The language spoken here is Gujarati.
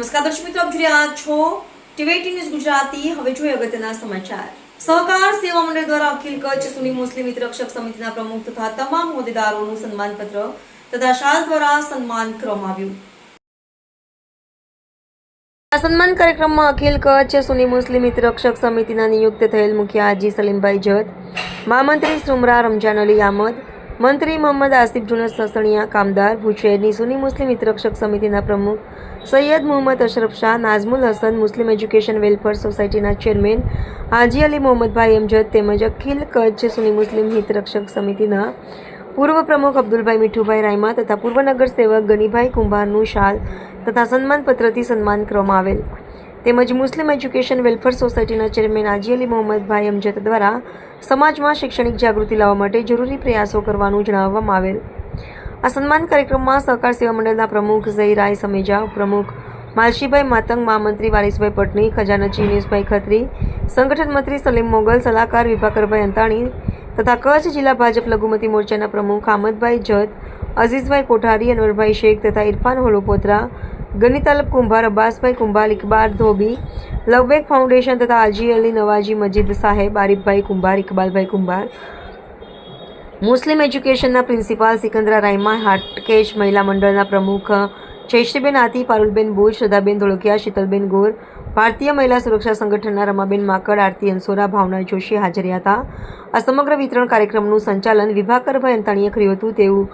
નમસ્કાર, દર્શક મિત્રો, આપ જોઈ રહ્યા છો ટીવી ન્યૂઝ ગુજરાતી. હવે જોઈએ અગત્યના સમાચાર. સહકાર સેવા મંડળ દ્વારા અખિલ કચ્છ સુની મુસ્લિમ મિત્ર રક્ષક સમિતિના પ્રમુખ તથા તમામ હોદ્દેદારોનું સન્માનપત્ર તથા શાલ દ્વારા સન્માન કરવામાં આવ્યું. આ સન્માન કાર્યક્રમમાં અખિલ કચ્છ સુની મુસ્લિમ મિત્ર રક્ષક સમિતિના નિયુક્ત થયેલ મુખ્ય હાજી સલીમભાઈ જત, મહામંત્રી સુમરા રમજાન અલી આમદ મંત્રી મોહમ્મદ આસિફ જુનસ સસણિયા, કામદાર ભુજ સુની મુસ્લિમ હિતરક્ષક સમિતિના પ્રમુખ સૈયદ મુહમ્મદ અશરફ શાહ, નાઝમુલ હસન મુસ્લિમ એજ્યુકેશન વેલફેર સોસાયટીના ચેરમેન હાજી અલી મોહમ્મદભાઈ અમજદ તેમજ અખિલ કચ્છ સુની મુસ્લિમ હિતરક્ષક સમિતિના પૂર્વ પ્રમુખ અબ્દુલભાઈ મીઠુભાઈ રાયમા તથા પૂર્વ નગર સેવક ગનીભાઈ કુંભારનું શાલ તથા સન્માનપત્રથી સન્માન કરવામાં આવેલ. તેમજ મુસ્લિમ એજ્યુકેશન વેલફેર સોસાયટીના ચેરમેન હાજી અલી મોહમ્મદભાઈ અમજદ દ્વારા સમાજમાં શૈક્ષણિક જાગૃતિ લાવવા માટે જરૂરી પ્રયાસો કરવાનું જણાવવામાં આવેલ. આ સન્માન કાર્યક્રમમાં સહકાર સેવા મંડળના પ્રમુખ ઝહીરાય સમેજા પ્રમુખ માલશીભાઈ માતંગ, મહામંત્રી વારીસભાઈ પટની ખજાનચી યુનિસભાઈ ખત્રી, સંગઠન મંત્રી સલીમ મોગલ, સલાહકાર વિભાકરભાઈ અંતાણી તથા કચ્છ જિલ્લા ભાજપ લઘુમતી મોરચાના પ્રમુખ આમદભાઈ જત, અઝીઝભાઈ કોઠારી, અનવરભાઈ શેખ તથા ઇરફાન હોળોપોત્રા ગનીતાલબ કુંભાર, અબ્બાસભાઈ કુંભાર ઇકબાર ધોબી લવબેક ફાઉન્ડેશન તથા હાજી અલી નવાજી મજીદ સાહેબ, આરીફભાઈ કુંભાર, ઇકબાલભાઈ કુંભાર. મુસ્લિમ એજ્યુકેશનના પ્રિન્સિપાલ સિકંદરા રાયમા, હાટકેશ મહિલા મંડળના પ્રમુખ જયશ્રીબેન આતી, પારુલબેન બોજ શ્રદ્ધાબેન ધોળકિયા, શીતલબેન ગોર, ભારતીય મહિલા સુરક્ષા સંગઠનના રમાબેન માકડ, આરતી અંસોરા ભાવના જોશી હાજર હતા. આ સમગ્ર વિતરણ કાર્યક્રમનું સંચાલન વિભાકરભાઈ અંતાણીએ કર્યું હતું. તેવું